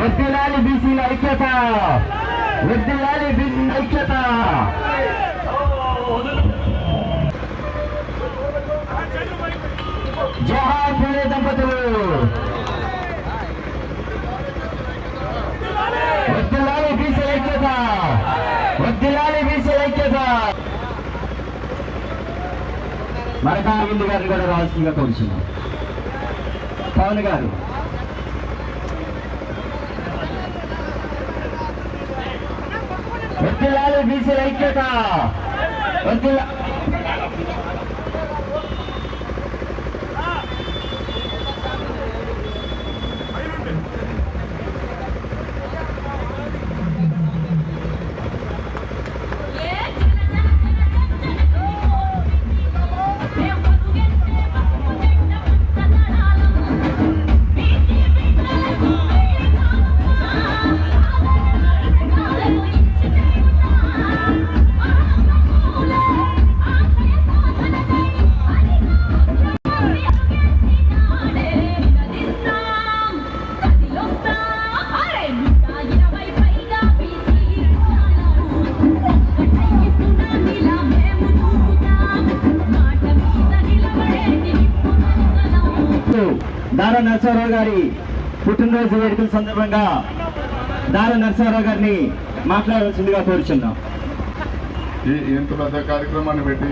వద్దిలాలి బీసీల ఐక్యత. వద్దిలాలి బీసీల ఐక్యత. వద్దిలాలి బీసీల దంపతులు. వద్దులాలి బీసీల ఐక్యత. వద్దులాలి బీసీల ఐక్యత. మరకా గారిని కూడా రావాల్సిందిగా కోరుచున్నాం పవన్ గారు వద్దిలాలి బీసీల ఐక్యత. వద్దిలా నరసింహారావు గారి పుట్టినరోజు వేడుకల సందర్భంగా దారా నరసింహారావు గారిని మాట్లాడవలసిందిగా కోరుచున్నాం. ఈ ఇంత పెద్ద కార్యక్రమాన్ని పెట్టి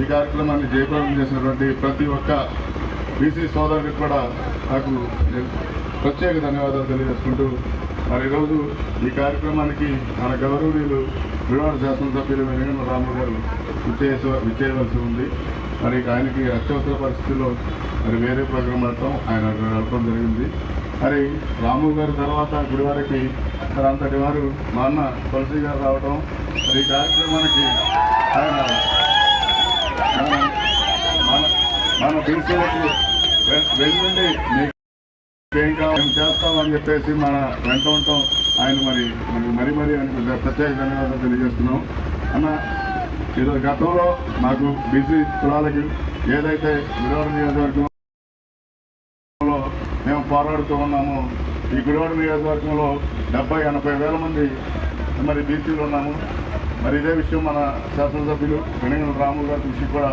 ఈ కార్యక్రమాన్ని జయప్రదం చేసినటువంటి ప్రతి ఒక్క బీసీ సోదరుడికి కూడా నాకు ప్రత్యేక ధన్యవాదాలు తెలియజేసుకుంటూ మరి ఈరోజు ఈ కార్యక్రమానికి మన గౌరవనీయులు వివాహ శాసనసభ్యులు వెంకట రాము గారు విచ్చేస విచ్చేయవలసి ఉంది. మరి ఆయనకి అత్యవసర పరిస్థితుల్లో మరి వేరే ప్రోగ్రాం పెడతాం ఆయన వెళ్ళడం జరిగింది. మరి రాము గారి తర్వాత గుడివారికి మరి అంతటి వారు మా అన్న తులసి గారు రావడం మరి ఈ కార్యక్రమానికి ఆయన మన- మన వెళ్ళండి మీకు ఏం కావాలి చేస్తామని చెప్పేసి మన వెంట ఉంటాం. ఆయన మరి మరి మరి మరి అని ప్రత్యేక ధన్యవాదాలు తెలియజేస్తున్నాం. అన్న ఈరోజు గతంలో నాకు బీసీ కులాలకి ఏదైతే విరోధ నియోజకవర్గం మేము పోరాడుతూ ఉన్నాము. ఈ గుడివాడ నియోజకవర్గంలో డెబ్బై ఎనభై వేల మంది మరి బీసీలు ఉన్నాము. మరి ఇదే విషయం మన శాసనసభ్యులు వెణగల రాములు గారి కృషి కూడా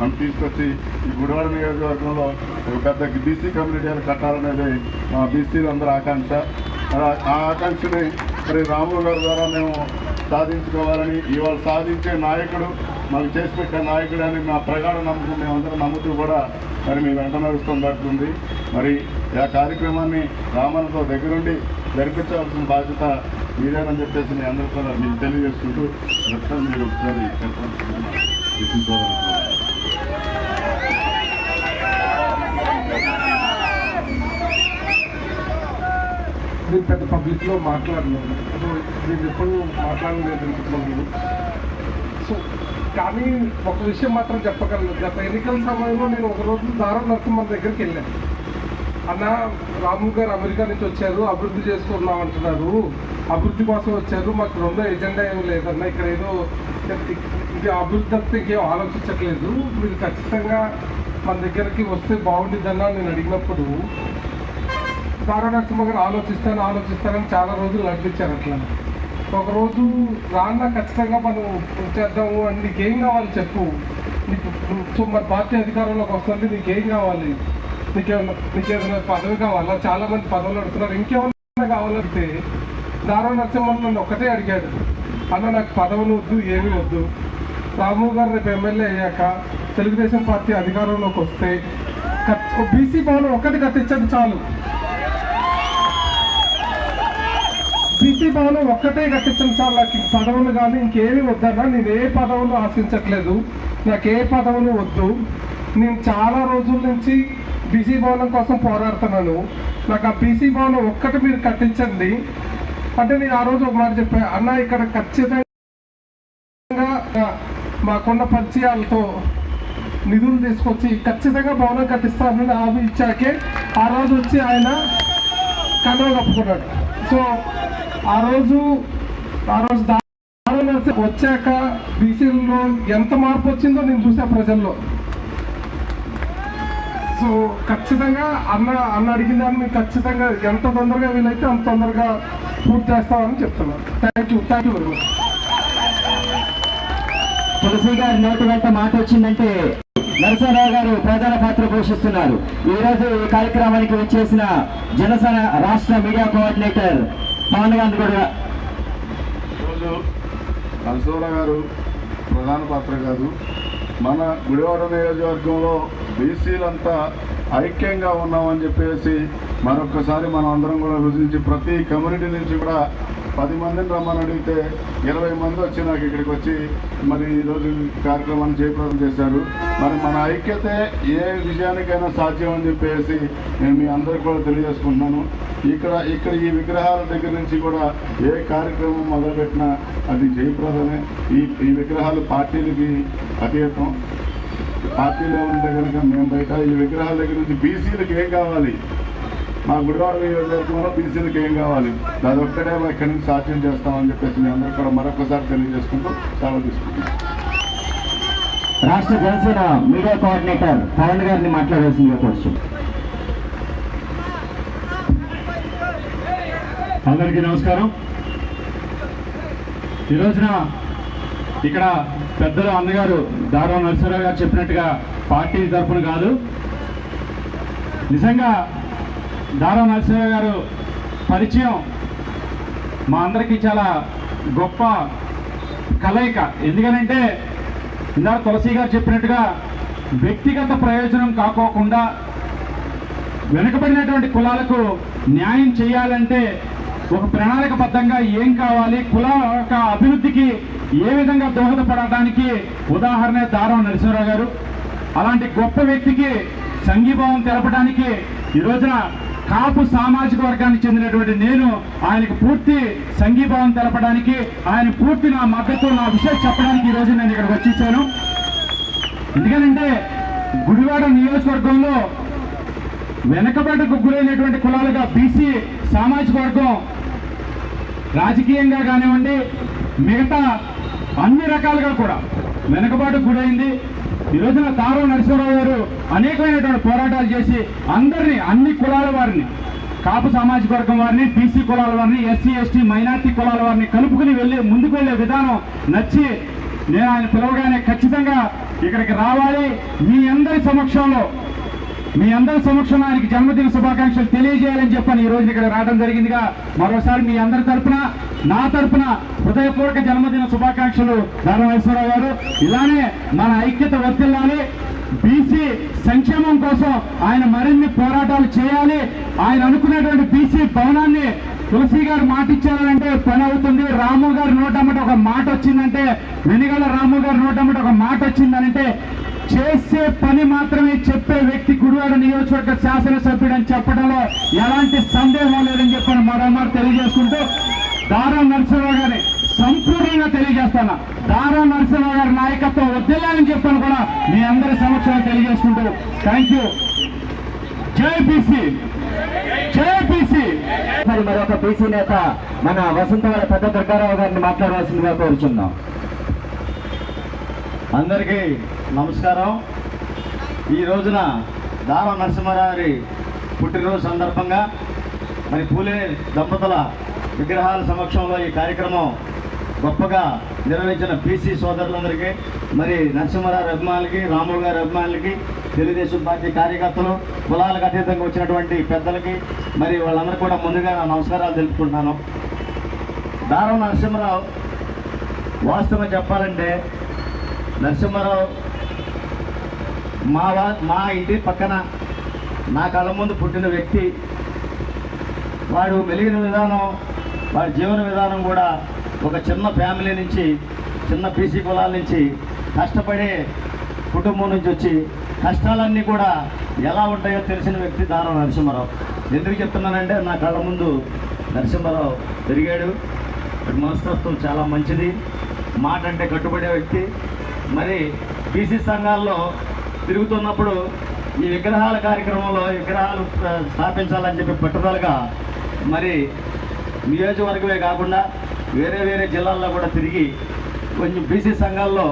మనం తీసుకొచ్చి ఈ గుడివాడ నియోజకవర్గంలో ఒక పెద్ద బీసీ కమ్యూనిటీలు కట్టాలనేది మా బీసీలు అందరూ ఆకాంక్ష. మరి ఆ- ఆకాంక్షని మరి రాములు గారి ద్వారా మేము సాధించుకోవాలని ఇవాళ సాధించే నాయకుడు మాకు చేసి పెట్టే నాయకుడు అని మా ప్రగాఢ నమ్మకం మేమందరం నమ్ముతూ కూడా మరి మీ వెంట నడుస్తుంది జరుగుతుంది మరి ఆ కార్యక్రమాన్ని రామన్నతో దగ్గరుండి జరిపించాల్సిన బాధ్యత మీదేనని చెప్పేసి నేను అందరూ కూడా మీకు తెలియజేసుకుంటూ చెప్తాను మీరు ఒకసారి మీరు పెద్ద పబ్లిక్లో మాట్లాడలేదు. మీరు ఎప్పుడు మాట్లాడలేదు అనుకుంటున్నాను. సో కానీ ఒక విషయం మాత్రం చెప్పగలను. గత ఎన్నికల సమయంలో నేను ఒక రోజు దారం నరసింహన్ దగ్గరికి వెళ్ళాను. అన్న రాము గారు అమెరికా నుంచి వచ్చారు అభివృద్ధి చేసుకున్నాం అంటున్నారు. అభివృద్ధి కోసం వచ్చారు మాకు రెండో ఎజెండా ఏమి లేదన్న ఇక్కడ ఏదో ఇది అభివృద్ధి తప్పితే ఇంకేం ఆలోచించట్లేదు. మీరు ఖచ్చితంగా మన దగ్గరికి వస్తే బాగుండిద్దన్న నేను అడిగినప్పుడు తారా నరసింహ గారు ఆలోచిస్తాను ఆలోచిస్తానని చాలా రోజులు నడిపించారు అట్లా. ఒకరోజు రాన్న ఖచ్చితంగా మనం చేద్దాము అని నీకేం కావాలి చెప్పు. నీకు సో మరి పార్టీ అధికారంలోకి వస్తుంది నీకేం కావాలి? నీకేమన్నా నీకేదైనా పదవి కావాలా? చాలా మంది పదవులు అడుగుతున్నారు. ఇంకేమన్నా కావాలంటే దారా నరసింహన్ నన్ను ఒకటే అడిగాడు. అన్న నాకు పదవులు వద్దు ఏమీ వద్దు. రాము గారు రేపు ఎమ్మెల్యే అయ్యాక తెలుగుదేశం పార్టీ అధికారంలోకి వస్తే బీసీ భవనం ఒకటి కట్టించండి చాలు. బీసీ భవనం ఒక్కటే కట్టించండి చాలు. నాకు పదవులు కానీ ఇంకేమీ వద్దన్నా. నేను ఏ పదవులు ఆశించట్లేదు. నాకు ఏ పదవులు వద్దు. నేను చాలా రోజుల నుంచి బీసీ భవనం కోసం పోరాడుతున్నాను. నాకు ఆ బీసీ భవనం ఒక్కటి మీరు కట్టించండి. అంటే నేను ఆ రోజు ఒక మాట చెప్పాను అన్న ఇక్కడ ఖచ్చితంగా మాకున్న పరిచయాలతో నిధులు తీసుకొచ్చి ఖచ్చితంగా భవనం కట్టిస్తానని హామీ ఇచ్చాకే ఆ రోజు వచ్చి ఆయన కన్నులు కప్పుకున్నాడు. సో ఆ రోజు ఆ రోజు దారుణ. వచ్చాక బీసీలో ఎంత మార్పు వచ్చిందో నేను చూసా ప్రజల్లో. సో ఖచ్చితంగా అన్న అన్న అడిగిన దాన్ని ఖచ్చితంగా ఎంత తొందరగా వీలైతే అంత తొందరగా పూర్తి చేస్తామని చెప్తున్నాను thank you thank you very much Tulasi గారి నోటి వెంట మాట వచ్చిందంటే నరసింహరావు గారు ప్రధాన పాత్ర పోషిస్తున్నారు. ఈ రోజు ఈ కార్యక్రమానికి వచ్చేసిన జనసేన రాష్ట్ర మీడియా కోఆర్డినేటర్ పవన్ గాంధీ కూడా ఈరోజు నరసింహరావు గారు ప్రధాన పాత్ర కాదు. మన గుడివాడ నియోజకవర్గంలో బీసీలంతా ఐక్యంగా ఉన్నామని చెప్పేసి మరొకసారి మనం అందరం కూడా రుచించి ప్రతి కమ్యూనిటీ నుంచి కూడా పది మందిని రమ్మని అడిగితే ఇరవై మంది వచ్చి నాకు ఇక్కడికి వచ్చి మరి ఈరోజు కార్యక్రమాన్ని చేపట్టడం చేశారు. మరి మన ఐక్యతే ఏ విజయానికైనా సాధ్యం అని చెప్పేసి నేను మీ అందరికి కూడా తెలియజేసుకుంటున్నాను. ఇక్కడ ఇక్కడ ఈ విగ్రహాల దగ్గర నుంచి కూడా ఏ కార్యక్రమం మొదలుపెట్టినా అది జయప్రదమే. ఈ ఈ విగ్రహాలు పార్టీలకి అతీతం. పార్టీలో ఉంటే కనుక మేము బయట ఈ విగ్రహాల దగ్గర నుంచి బీసీలకు ఏం కావాలి? మా గుడివాడ నియోజకవర్గంలో బీసీలకు ఏం కావాలి? దాని ఒక్కటే మా ఇక్కడి నుంచి సాధ్యం చేస్తామని చెప్పేసి మీ అందరూ కూడా మరొకసారి తెలియజేసుకుంటూ సెలవు తీసుకుంటాం రాష్ట్ర జనసేన మీడియా కోఆర్డినేటర్ పవన్ గారిని మాట్లాడాల్సిందిగా కోరుచు అందరికీ నమస్కారం. ఈ రోజున ఇక్కడ పెద్దలు అన్నగారు దారా నరసరావు గారు చెప్పినట్టుగా పార్టీ తరఫున కాదు. నిజంగా దారా నరసరావు గారు పరిచయం మా అందరికీ చాలా గొప్ప కలయిక. ఎందుకనంటే ఇందాక తులసి గారు చెప్పినట్టుగా వ్యక్తిగత ప్రయోజనం కాకోకుండా వెనుకబడినటువంటి కులాలకు న్యాయం చేయాలంటే ఒక ప్రణాళికబద్ధంగా ఏం కావాలి కుల యొక్క అభివృద్ధికి ఏ విధంగా దోహదపడటానికి ఉదాహరణ దారం నరసింహరావు గారు. అలాంటి గొప్ప వ్యక్తికి సంఘీభావం తెలపడానికి ఈ రోజున కాపు సామాజిక వర్గానికి చెందినటువంటి నేను ఆయనకు పూర్తి సంఘీభావం తెలపడానికి ఆయన పూర్తి నా మద్దతు నా విషయం చెప్పడానికి ఈ రోజు నేను ఇక్కడికి వచ్చేసాను. ఎందుకనంటే గుడివాడ నియోజకవర్గంలో వెనకబడ్డకు గురైనటువంటి కులాలుగా బీసీ సామాజిక వర్గం రాజకీయంగా కానివ్వండి మిగతా అన్ని రకాలుగా కూడా వెనుకబాటు గురైంది. ఈ రోజున తారో నరసింహరావు గారు అనేకమైనటువంటి పోరాటాలు చేసి అందరినీ అన్ని కులాల వారిని కాపు సామాజిక వర్గం వారిని బీసీ కులాల వారిని ఎస్సీ ఎస్టీ మైనార్టీ కులాల వారిని కలుపుకుని వెళ్ళి ముందుకు వెళ్ళే విధానం నచ్చి నేను ఆయన పిలవగానే ఖచ్చితంగా ఇక్కడికి రావాలి. మీ అందరి సమక్షంలో మీ అందరి సమక్షంలో ఆయనకి జన్మదిన శుభాకాంక్షలు తెలియజేయాలని చెప్పని ఈ రోజు ఇక్కడ రావడం జరిగిందిగా. మరోసారి మీ అందరి తరఫున నా తరపున హృదయపూర్వక జన్మదిన శుభాకాంక్షలు నారాయణేశ్వరరావు గారు. ఇలానే మన ఐక్యత వర్తిల్లాలి. బీసీ సంక్షేమం కోసం ఆయన మరిన్ని పోరాటాలు చేయాలి. ఆయన అనుకున్నటువంటి బీసీ భవనాన్ని తులసి గారు మాట ఇచ్చారంటే పని అవుతుంది. రాము గారు నోటమ్మట ఒక మాట వచ్చిందంటే వెనిగల రాము గారు నోటమ్మట ఒక మాట వచ్చిందనంటే చేసే పని మాత్రమే చెప్పే వ్యక్తి గుడివాడ నియోజకవర్గ శాసనసభ్యుడు అని చెప్పడంలో ఎలాంటి సందేహం లేదని చెప్పని మరోమారు తెలియజేసుకుంటూ దారా నరసింహరావు గారిని సంపూర్ణంగా తెలియజేస్తాను. దారా నరసింహరావు గారి నాయకత్వం వద్దని చెప్పని కూడా మీ అందరి సమక్షంలో తెలియజేసుకుంటూ థ్యాంక్ యూ. జై జై మరి మరొక బీసీ నేత మన వసంతవాడ పెద్ద దుర్గారావు గారిని మాట్లాడవలసిందిగా కోరుచున్నాం. అందరికీ నమస్కారం. ఈ రోజున దారా నరసింహారావు పుట్టినరోజు సందర్భంగా మరి పూలే దంపతుల విగ్రహాల సమక్షంలో ఈ కార్యక్రమం గొప్పగా నిర్వహించిన బీసీ సోదరులందరికీ మరి నరసింహారావు అభిమానులకి రాములు గారి అభిమానులకి తెలుగుదేశం పార్టీ కార్యకర్తలు కులాలకు అతీతంగా వచ్చినటువంటి పెద్దలకి మరి వాళ్ళందరూ కూడా ముందుగా నా నమస్కారాలు తెలుపుకుంటున్నాను. దారం నరసింహారావు వాస్తవం చెప్పాలంటే నరసింహారావు మా వా మా ఇంటి పక్కన నా కళ్ళ ముందు పుట్టిన వ్యక్తి. వాడు మెలిగిన విధానం వాడి జీవన విధానం కూడా ఒక చిన్న ఫ్యామిలీ నుంచి చిన్న బీసీ కులాల నుంచి కష్టపడే కుటుంబం నుంచి వచ్చి కష్టాలన్నీ కూడా ఎలా ఉంటాయో తెలిసిన వ్యక్తి దారా నరసింహారావు. ఎందుకు చెప్తున్నానంటే నా కళ్ళ ముందు నరసింహారావు పెరిగాడు. వాడి మనస్తత్వం చాలా మంచిది. మాట అంటే కట్టుబడే వ్యక్తి. మరి బీసీ సంఘాల్లో తిరుగుతున్నప్పుడు ఈ విగ్రహాల కార్యక్రమంలో విగ్రహాలు స్థాపించాలని చెప్పి పట్టుదలగా మరి నియోజకవర్గమే కాకుండా వేరే వేరే జిల్లాల్లో కూడా తిరిగి కొంచెం బీసీ సంఘాల్లో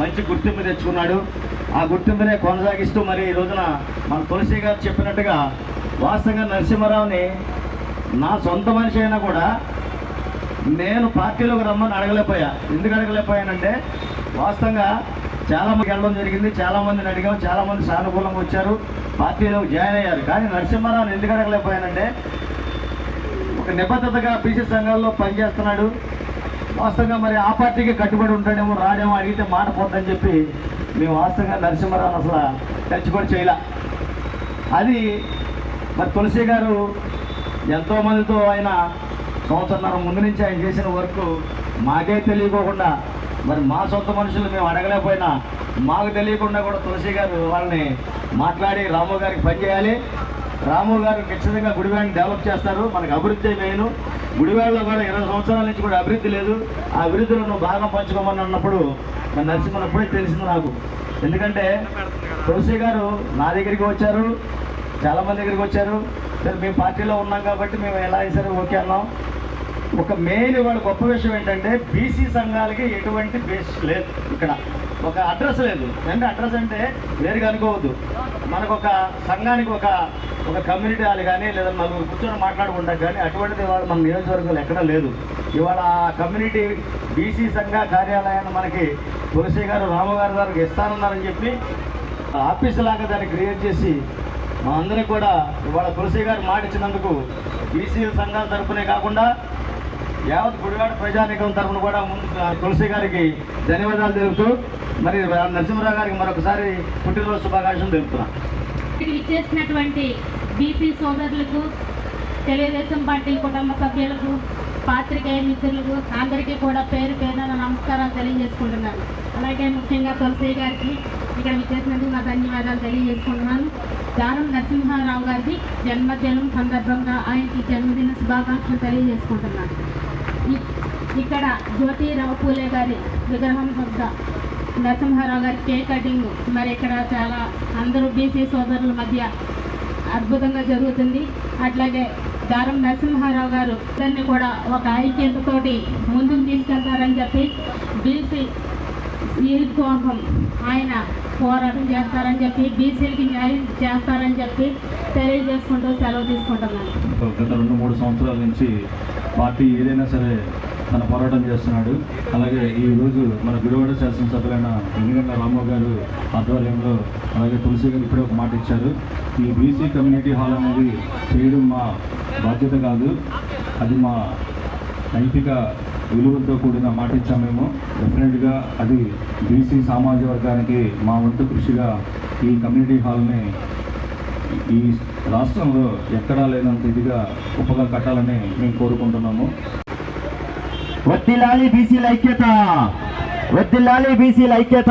మంచి గుర్తింపు తెచ్చుకున్నాడు. ఆ గుర్తింపునే కొనసాగిస్తూ మరి ఈ రోజున మన తులసి గారు చెప్పినట్టుగా వాస్తవంగా నరసింహారావుని నా సొంత మనిషి అయినా కూడా నేను పార్టీలోకి రమ్మని అడగలేకపోయా. ఎందుకు అడగలేకపోయానంటే వాస్తవంగా చాలా మంది వెళ్ళడం జరిగింది చాలా మందిని అడిగాం చాలా మంది సానుకూలంగా వచ్చారు. పార్టీలో జాయిన్ అయ్యారు. కానీ నరసింహారావుని ఎందుకు అడగలేకపోయానంటే ఒక నిబద్ధతగా బీసీ సంఘాల్లో పనిచేస్తున్నాడు. వాస్తవంగా మరి ఆ పార్టీకి కట్టుబడి ఉంటాడేమో రాడేమో అడిగితే మాట పోద్దని చెప్పి మేము వాస్తవంగా నరసింహారావు అసలు టచ్ కూడా చేయలే. అది మరి తులసి గారు ఎంతోమందితో ఆయన సంవత్సరంన్నర ముందు నుంచి ఆయన చేసిన వర్క్ మాకే తెలియకోకుండా మరి మా సొంత మనుషులు మేము అడగలేకపోయినా మాకు తెలియకుండా కూడా తులసి గారు వాళ్ళని మాట్లాడి రాము గారికి పనిచేయాలి రాము గారు ఖచ్చితంగా గుడివాడిని డెవలప్ చేస్తారు. మనకు అభివృద్ధి మెయిన్. గుడివాడలో కూడా ఇరవై సంవత్సరాల నుంచి కూడా అభివృద్ధి లేదు. ఆ అభివృద్ధిలో నువ్వు భాగం పంచుకోమని అన్నప్పుడు మరి నరసింహన్ తెలిసింది నాకు. ఎందుకంటే తులసి గారు నా దగ్గరికి వచ్చారు. చాలా మంది దగ్గరికి వచ్చారు. సరే మేము పార్టీలో ఉన్నాం కాబట్టి మేము ఎలా అయినా ఓకే అన్నాం. ఒక మెయిన్ ఇవాళ గొప్ప విషయం ఏంటంటే బీసీ సంఘాలకి ఎటువంటి బేస్ లేదు ఇక్కడ. ఒక అడ్రస్ లేదు. అంటే అడ్రస్ అంటే వేరుగా అనుకోవద్దు. మనకు ఒక సంఘానికి ఒక ఒక కమ్యూనిటీ హాల్ కానీ లేదా మనం కూర్చొని మాట్లాడుకుంటాం కానీ అటువంటిది ఇవాళ మన నియోజకవర్గంలో ఎక్కడా లేదు. ఇవాళ ఆ కమ్యూనిటీ బీసీ సంఘ కార్యాలయాన్ని మనకి తులసి గారు రామగారు గారికి ఇస్తానన్నారని చెప్పి ఆఫీస్ లాగా దాన్ని క్రియేట్ చేసి మా కూడా ఇవాళ తులసి గారు మాట ఇచ్చినందుకు బీసీ సంఘాల తరఫునే కాకుండా యావత్ గుడివాడ ప్రజానికం తరఫున కూడా ముందు తులసి గారికి ధన్యవాదాలు తెలుపుతూ మరి నరసింహరావు గారికి మరొకసారి పుట్టినరోజు శుభాకాంక్షలు తెలుపుతున్నాను ఇచ్చేసినటువంటి బీసీ సోదరులకు తెలుగుదేశం పార్టీ కుటుంబ సభ్యులకు పాత్రికేయ మిత్రులకు అందరికీ కూడా పేరు పేరున నమస్కారాలు తెలియజేసుకుంటున్నాను. అలాగే ముఖ్యంగా తులసి గారికి ఇక్కడ విచ్చేసినందుకు నా ధన్యవాదాలు తెలియజేసుకుంటున్నాను. దానం నరసింహారావు గారికి జన్మదినం సందర్భంగా ఆయనకి జన్మదిన శుభాకాంక్షలు తెలియజేసుకుంటున్నాను. ఇక్కడ జ్యోతిరావు పూలే గారి విగ్రహం వద్ద నరసింహారావు గారి కేక్ కటింగ్. మరి ఇక్కడ చాలా అందరూ బీసీ సోదరుల మధ్య అద్భుతంగా జరుగుతుంది. అట్లాగే దారం నరసింహారావు గారు దాన్ని కూడా ఒక ఐక్యతతోటి ముందుకు తీసుకెళ్తారని చెప్పి బీసీ సీట్ కోసం ఆయన పోరాటం చేస్తారని చెప్పి బీసీలకి న్యాయం చేస్తారని చెప్పి తెలియజేసుకుంటూ సెలవు తీసుకుంటున్నాను. గత రెండు మూడు సంవత్సరాల నుంచి పార్టీ ఏదైనా సరే తన పోరాటం చేస్తున్నాడు. అలాగే ఈ రోజు మన గుడివాడ శాసనసభ్యులైన ఎన్నిగంట రామారావు గారు ఆధ్వర్యంలో అలాగే తులసి గారు ఇప్పుడే ఒక మాట ఇచ్చారు. ఈ బీసీ కమ్యూనిటీ హాల్ అనేది చేయడం మా బాధ్యత కాదు. అది మా నైతిక విలువలతో కూడిన మాట ఇచ్చాం మేము. డెఫినెట్గా అది బీసీ సామాజిక వర్గానికి మా వంతు కృషిగా ఈ కమ్యూనిటీ హాల్ని ఈ రాష్ట్రంలో ఎక్కడా లేనంత ఇదిగా గొప్పగా కట్టాలని మేము కోరుకుంటున్నాము. వద్దిలాలి బీసీల ఐక్యత. వద్దిలాలి బీసీల ఐక్యత.